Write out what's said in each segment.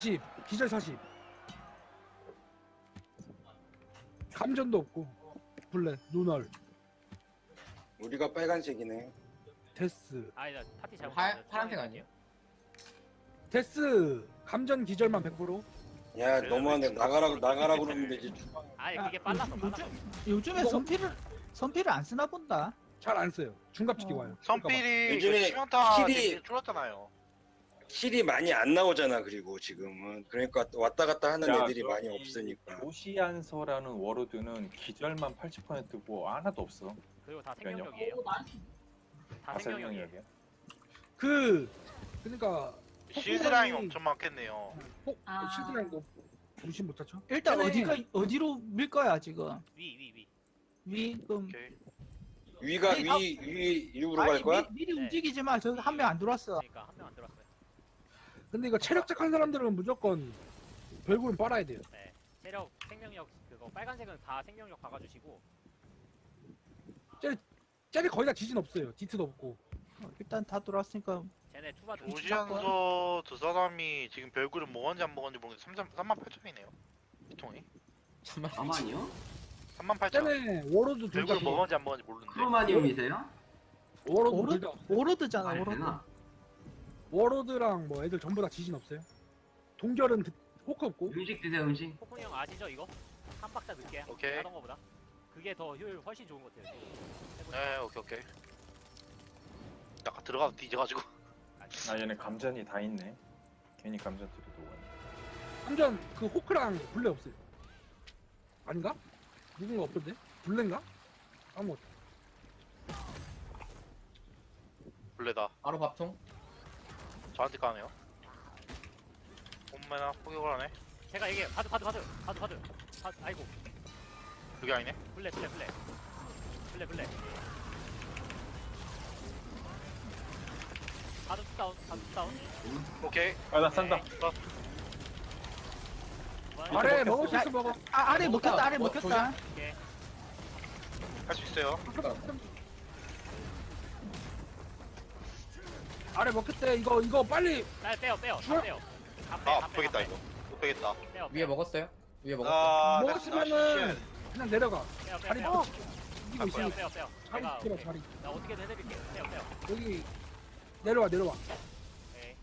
40 기절 40 감전도 없고 블랙 노널 우리가 빨간색이네. 데스 아니 나 파티 잘못 하- 봤는데 파란색 아니에요? 데스 감전 기절만 100%야 그래, 너무하네. 왜 나가라고 나가라고 그러면 되지. 아니 야, 그게 빨라서 요즘- 빨라서 요즘에 뭐- 선피를 선피를 안 쓰나 본다. 잘 안 써요 중갑 치기 어. 와요 선필이 요즘에 그 치명타 킬이- 줄었잖아요. 킬이 많이 안 나오잖아. 그리고 지금은 그러니까 왔다 갔다 하는 야, 애들이 많이 저기 없으니까. 오시안서라는 워로드는 기절만 80%고 하나도 없어. 그리고 다. 생명력이에요 다다 생명력이에요 생명력이야. 그 그러니까 실드라인 엄청 많겠네요. 폭 아. 실드라는 거 무시 못하죠 일단 네네. 어디가 어디로 밀 거야 지금? 위 위 위 위 그럼 오케이. 위가 아니, 아- 위위 위로 갈 아니 거야? 미, 미리 네. 움직이지 마. 저 한 명 안 들어왔어. 그러니까 한 명 안 들었어요 근데 이거 체력 착한 사람들은 무조건 별구는 빨아야 돼요 네 체력 생명력 그거 빨간색은 다 생명력 박아주시고 쟤네 거의 다 지진 없어요 디트도 없고 어, 일단 다 들어왔으니까 쟤네 투바 좀 오시안서 두 사람이 지금 별구를 먹었는지 안 먹었는지 모르겠는데 3 3만 8천이네요. 피통이. 아마니요? 3만 8천. 쟤네 워로드 둘다 별구를 먹었는지 안 먹었는지 모르는데. 크로마니움이세요? 워로드 둘다 오르드잖아 아. 되나? 워로드랑 뭐 애들 전부 다 지진 없어요 동결은 드- 호크 없고 음식 드세요 음식 폭풍이 형 아시죠 이거? 한 박자 늦게 오케이. 하던 거보다 그게 더 효율 훨씬 좋은 것 같아요. 네, 오케이 오케이. 아까 들어가서 뒤져가지고. 아 얘네 감전이 다 있네. 괜히 감전 들이도 오네. 감전 그 호크랑 블랙 없어요 아닌가? 누군가 없던데? 블랙인가? 아무 블레다. 바로 밥통. 저한테 까네요. 엄마나 포격을 하네. 제가 얘기해 바드 바드 바드 바드 바드 바드 아이고 그게 아니네. 블랙 블랙 블랙 블랙 블랙 바드 다운 바드 다운 오케이. 아나 싼다. 어, 아래 먹을 수 있어 먹어 아 아래 먹었다. 먹혔다 아래 뭐, 먹혔다. 오케이 할수 있어요. 아래 먹겠대 이거 이거 빨리 나 빼요 빼요. 다 빼요 다 빼, 아, 다못 빼, 빼겠다 다 이거. 못 빼겠다. 빼요, 위에 빼요. 먹었어요? 위에 먹었어. 아, 먹었으면은 나- 그냥 내려가 빼요 빼요 자리 빼요 이기고 빼요 있으니 빼요 빼요 자리 지켜봐 오케이. 자리 나 어떻게든 해드릴게요 빼요 빼요 여기 내려와 내려와 오케이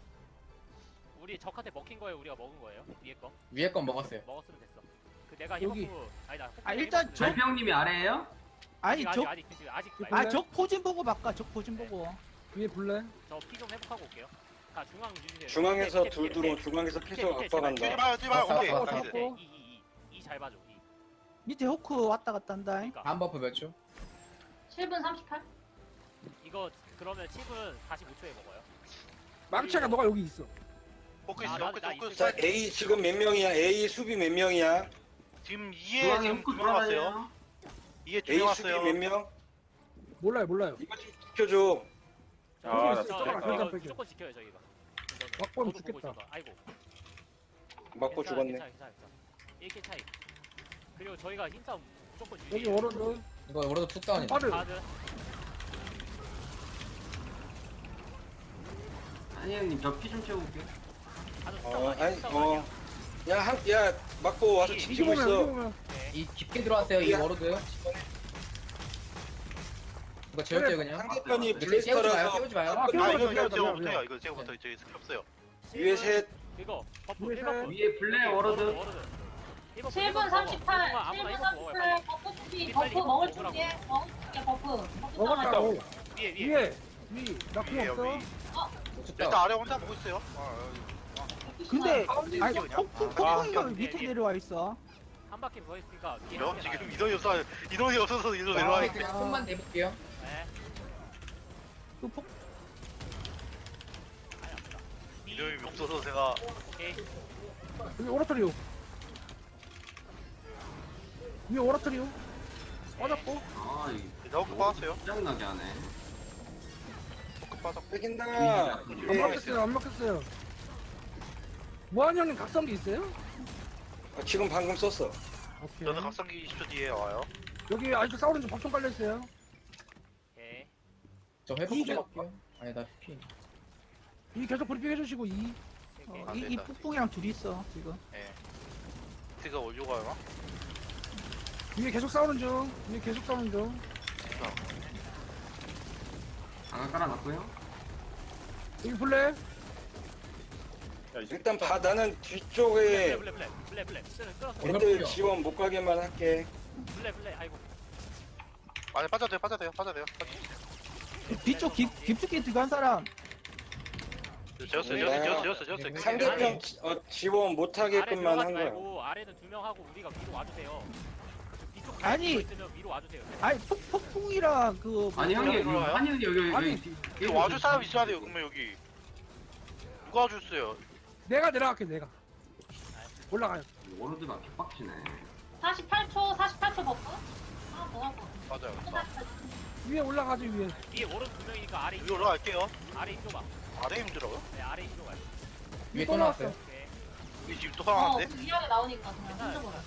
우리 적한테 먹힌 거예요 우리가 먹은 거예요 위에 거 위에 건 먹었어요. 먹었으면 됐어 그 내가 여기. 히버프 아니다 아, 일단 저- 달평님이 아래에요? 아니 아직 적 아직 아직 아직 아, 아적 포진 보고 바꿔 적 포진 보고. 위에 블랙 저피 좀 회복하고 올게요 다 중앙 유지돼요 중앙에서 밑에, 둘 밑에. 중앙에서 밑에, 피서 밑에, 아빠 제발. 뛰지 간다. 마요, 뛰지 마요. 아, 오케이. 아, 나이스. 아, 네, 이 이 이 이 잘 봐줘 이 밑에 호크 왔다 갔다 한다. 그러니까 한 버프 몇 초? 7분 38? 이거 그러면 칩은 45초에 먹어요 망치가 너가 여기 있어 포크 아, 있어, 나- 포크 나 있어, 포크 자. A 지금 몇 명이야? A 수비 몇 명이야? 지금 2에 중앙에 지금 두명 왔어요. 돌아다녀요 2에 A 두명 수비 왔어요. 몇 명? 몰라요 몰라요 이거 좀 지켜줘. 저, 아, 나 저, 진짜 저, 깜짝이야. 이거 깜짝이야. 무조건 지켜요 막보면 저도 보고 죽겠다. 있어서. 아이고 맞고 괜찮아, 죽었네. 괜찮아 괜찮아 괜찮아 1킬 차이 그리고 저희가 힘싸움 무조건 여기 유리해요 워로드 이거 워로드 툭다운이다. 빠르 아니 형님 저 피좀 가드 어, 아니, 싸움 어. 아니야 야, 한, 야, 맞고 와서 지키고 있어. 네. 이 깊게 들어왔어요 이 야. 워로드. 이거 재울게요 그냥. 상대편이 근데 깨우지 마요. 블레스터라서 깨우지 마요. 아, 아, 이거 마, 이거 제가 마, 못해요. 그냥. 이거 제가 못해요. 저기 스킬 없어요. 위에 셋. 이거 버프 위에 1 버프 셋. 위에 블랙 워러드 7분 38, 7분 아무나 38, 버프 준비, 버프 이거 먹을. 준비해. 먹을 준비해, 버프. 버프 먹었다고 따라줘. 위에 위에 위에 위나궁 위에 없어 위. 일단. 아래 혼자 보고 있어요. 아, 근데 가운데 아니 있어, 그냥. 폭풍 아, 폭풍이가 아, 밑에 내려와 있어. 한 바퀴 더 있으니까 뒤에 한 지금 나가요. 인원이 없어 인원이 없어서 아, 내려와 있네. 그냥 손만 내볼게요. 네 그 폭, 아니 아프다 인원이 없어서 제가 오케이 여기 오라토리오 위에 오라토리오 빠졌고 아 이게 너무 빠졌어요. 짜증나게 하네 포크 빠졌고. 뺏긴다. 안 위에. 먹겠어요 안 먹겠어요 무한 형님 각성기 있어요? 아, 지금 방금 썼어. 오케이 저는 각성기 20초 뒤에 와요. 여기 아직도 싸우는 중 밥통 깔려있어요 저 회복 좀 이게- 할게요. 아니 나 피. 이 계속 브리핑 해주시고 이. 어, 안 이, 이 된다. 폭풍이랑 둘이 있어 지금. 예. 올려고 하나? 위에 계속 싸우는 중 위에 계속 싸우는 중 방아 깔아놨고요. 여기 새끼 일단 바다는 블레 뒤쪽에. 애들 지원 못 가게만 할게. 블레 블레 아이고 아니 빠져도 돼요 빠져도 돼요 빠져도 돼요 뒤쪽 깊, 깊숙이 들어간 사람. 제어스 제어스 제어스 네. 상대편 지- 어, 지원 못 아래 하게끔만 들어가지 한 거야. 말고 아래는 두 명 하고 우리가 위로 와주세요. 뒤쪽 아니. 아니. 있으면 위로 와주세요. 아니 폭, 폭풍이랑 그 아니 형님 들어와요? 한이 형님 여기 여기 아니, 여기. 여기 와줄 사람 있어야 돼요 그러면 여기. 누가 와줬어요? 내가 내려갈게 내가. 올라가요. 워로드가 개빡치네. 48초 48초 버프? 하나 더 하고? 맞아요 위에 올라가지 위에. 위에 오른 두 명이니까 아래 위로 힘 올라갈게요. 아래 힘 줘봐 아래 힘들어요? 네 아래 힘 줘봐요. 위에 또 나왔어요. 오케이 이집또어 하나인데? 위아래 나오니까 그냥 흔들어버려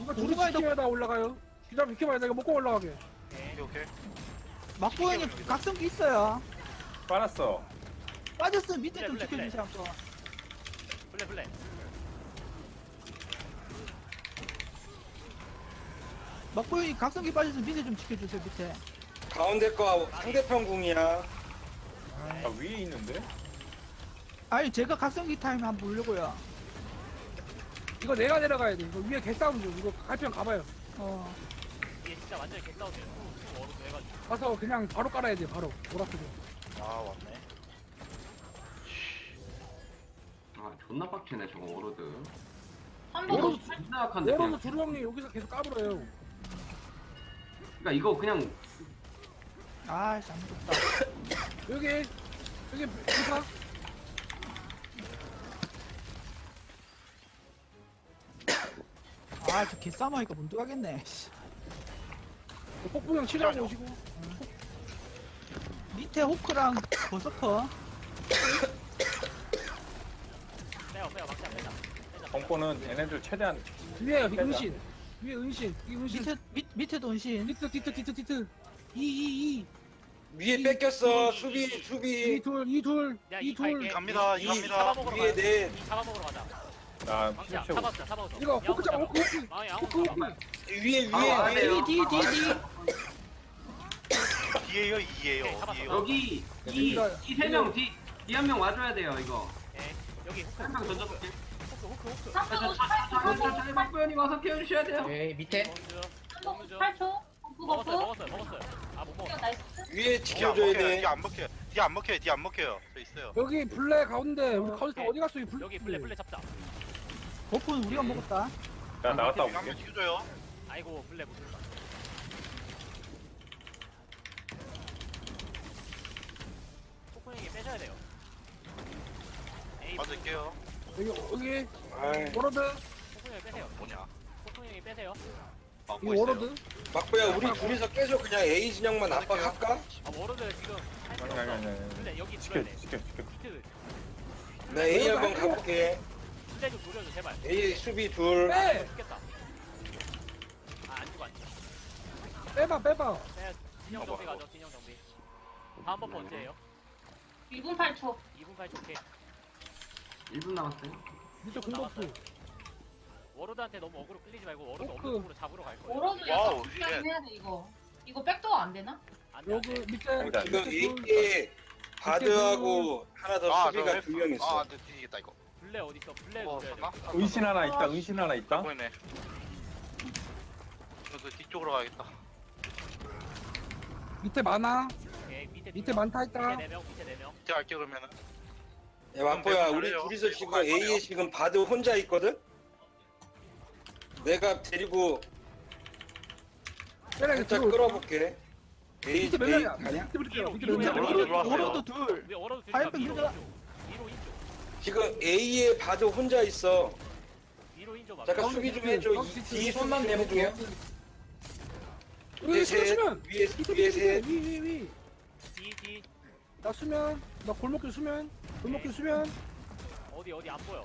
이거 둘이 오토바이도- 지켜야 다 올라가요. 기다려 비켜봐야 돼 이거 먹고 올라가게. 오케이 오케이. 오케이 막고 형님 각성기 있어요. 빨았어. 빠졌으면 밑에 좀 블레, 블레, 지켜주세요 한번. 블레 블레 막고 형이 각성기 빠졌으면 밑에 좀 지켜주세요 밑에. 가운데 거 상대편 궁이야. 아, 위에 있는데? 아니 제가 각성기 타임 한번 보려고요. 이거 내가 내려가야 돼 이거 위에 개싸움 중 이거 갈편 가봐요 어. 이게 진짜 완전히 개싸우세요 후 어른 해가지고 가서 그냥 바로 깔아야 돼 바로 오락으로 아 왔네 아 존나 빡치네 저거 워로드. 한번 워로드 존나 약한데 그냥. 워로드 두루 형님 여기서 계속 까불어요 그러니까 이거 그냥 아 잘못했다. 여기 여기 부파 아저 개싸움하니까 못 들어가겠네. 씨. 폭풍형 치료하고 오시고 밑에 호크랑 버서커. 빼요 빼요 막자 빼자 빼자 정보는 얘네들 최대한 위에 은신 위에 은신 이 은신 밑에 밑 밑에도 은신. 디트 디트 디트 디트 이이이 위에 뺏겼어. 수비 수비. 이둘이둘 야, 이 이둘 갈게. 갑니다 이 이 갑니다 잡아먹으러 위에 네. 이 잡아먹으러 가자 나 채우고. 잡았어 잡았어 이거 호크 잡아 호크 호크 망해 양호 호크 잡아 호크 위에 위에 아, 안 위에. 돼요. D D D D. 뒤에요 오케이, 2에요 잡았어. 2에요 여기 여기가- 이이세명 뒤이한 명 와줘야 돼요 이거. 오케이 여기 후크 한 명 던져볼게. 후크 후크 후크 358초 저희 박보현이 와서 키워주셔야 돼요. 네 밑에 정주 358초 버프 버프 먹었어요 먹었어요 먹었어요 아못 먹었어 나이스 위에 안 지켜줘야 돼. 뒤에 안 먹혀요. 뒤에 안 먹혀요. 뒤에 안 먹혀요. 저 있어요. 여기 블레 가운데 우리 가운데 오케이. 어디 갔어 이 블레? 여기 블레 블레 잡자. 버프는 우리가 먹었다. 나 나갔다 이거 한번 올게. 찍어줘요. 아이고 블레 못 들다. 폭풍에게 빼줘야 돼요. 에이 맞을게요. 여기 여기. 아이, 워로드 폭풍에게 빼세요. 뭐냐? 폭풍에게 빼세요. 이 막고 있어요. 워로드? 막보야 우리 둘이서 계속 그냥 A 진영만 압박할까? 아 워로드 지금 아니 아니 아니. 블레 여기 지켜 들어야 돼. 지켜 지켜. 비트. 나 A 한번 가볼게. 블레 좀 노려줘 제발. A 수비 둘. 빼! 죽겠다. 아안 죽어 안 죽어. 빼봐 빼봐. 빼야 진영 정비 가죠 진영 정비. 다음 버프 언제예요? 2분 8초. 2분 8초 오케이. 1분 남았어요. 밑에 공버프 워로드한테 너무 어그로 끌리지 말고 워로드 오크. 없는 쪽으로 잡으러 갈 거예요 오로드 와우, 약간 쉣. 해야 돼 이거 이거 백도어 안 되나? 안돼 여기 안돼 밑에 여기다. 지금 밑에 둘. A에 바드하고 하나 더 수비가 저두명 있어. 아, 안돼 뒤지겠다 이거 블레 어디 있어 블레 어, 노려야 돼? 은신 하나 있다. 은신 하나 있다. 보이네 그 뒤쪽으로 가야겠다 밑에 많아 오케이 밑에 밑에 두 명. 많다 했다 밑에 4명 밑에 4명 밑에 갈게 그러면은 야, 막보야 우리. 둘이서 이거 지금. A에 지금 바드 혼자 있거든? 내가 데리고 이거 살짝 들어 끌어볼게. A 밑에 가냐? 워로드 들어왔어요. 워로드 둘. 위로. 인조 위로 인조 지금 A에 바드 혼자 있어. 위로 인조 막 잠깐 수비 좀 해줘. 이- 뒤 손만 내볼게요. 수면 셋, 수면 위에 밑에 위에 셋. 위위 위 뒤 뒤 나 수면 나 골목길 수면 골목길 수면 어디 어디 안 보여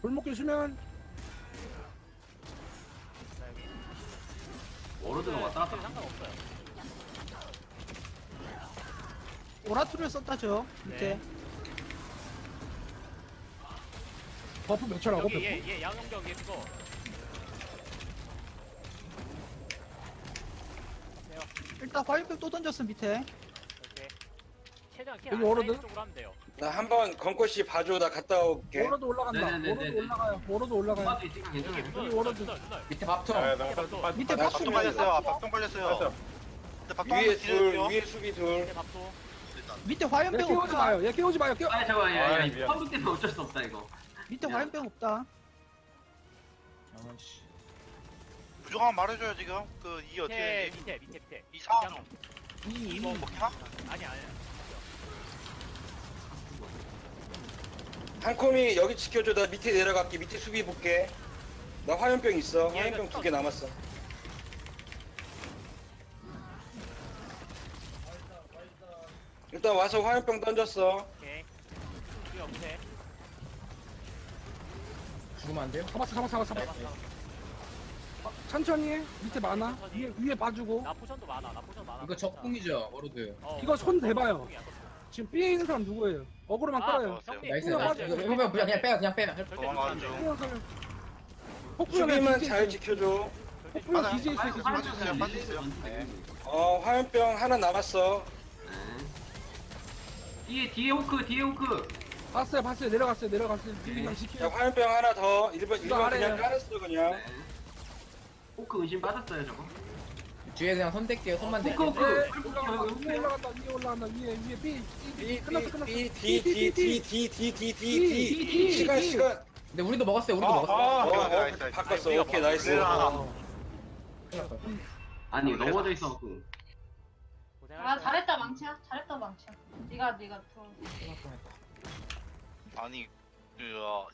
골목길 수면 워로드가 왔다 갔다. 상관없어요 오라투를 썼다죠 밑에. 네. 버프 몇 초라고? 여기 버프? 얘, 얘 양용경 얘 그거. 일단 화염병 또 던졌어 밑에. 최대한 킬 여기 안 워러드? 쌓이는 쪽으로 하면 돼요. 나 한번 건코씨 봐줘 나 갔다 올게 워로드 올라간다. 네네네네. 워로드 올라가요. 워로드 올라가요. 있으니까 괜찮아요. 눈알, 여기 워러드. 밑에 밥통. 아, 밑에 나. 빠져 밑에 나 박동 수비. 걸렸어요. 박동 걸렸어요. 근데 박동 위에 한번 둘. 위에 수비 둘 밑에 밥도. 밑에 얘 화염병 깨우지 없다. 마요. 얘 깨우지 마요. 깨우. 아 잠깐만 아이, 야야 미안. 펌프 때문에 어쩔 수 없다 이거. 밑에 화염병 없다. 아씨 부정하면 말해줘요 지금. 그 이 어떻게 밑에? 밑에 밑에 밑에. 이 상황. 이 이거 먹히나? 아니 아니. 한콤이 여기 지켜줘 나 밑에 내려갈게 밑에 수비 볼게 나 화염병 있어 얘가 화염병 두 개 남았어 일단 와서 화염병 던졌어 오케이. 우리 없대. 죽으면 안 돼요? 잡았어, 잡았어, 잡았어. 잡았어. 잡았어. 어, 천천히 해. 밑에 많아. 위에 위에 봐주고. 나 포션도 많아. 나 포션 많아. 이거 적궁이죠, 워로드. 어, 이거 손 대봐요. 적궁이야, 적궁. 지금 삐에 있는 사람 누구예요? 어그로만 아, 끌어요. 형님. 나이스, 이거 나이스. 맞아. 이거 이거 그냥 그냥 빼요, 그냥 빼요. 도망가는. 수비만 잘 지켜줘 절대 폭풍 맞아. 기지 있어. 지금. 빠져주세요, 빠져주세요. 네. 어 화염병 하나 남았어 네. 뒤에 뒤에 호크 뒤에 호크. 봤어요, 봤어요. 내려갔어요, 내려갔어요. 그냥 야 지켜. 화염병 하나 더 1번 이거 1번 아래에요. 그냥 깔았어 그냥 네. 호크 의심 빠졌어요 저거. 뒤에 그냥 손 댈게요, 손만 댈게요. 네. 위에 올라간다. 위에 올라간다. 위에 위에 삐. 삐. 끝났어, 끝났어. B D 시간 시간 근데 우리도 먹었어요, 우리도 아, 먹었어. 아. 어, 어 나이스. 바꿨어 우리가 오케이. 나이스. 어. 아니 넘어져 있어갖고. 아 잘했다 망치야. 잘했다 망치야. 네가 네가 더. 아니 그 어,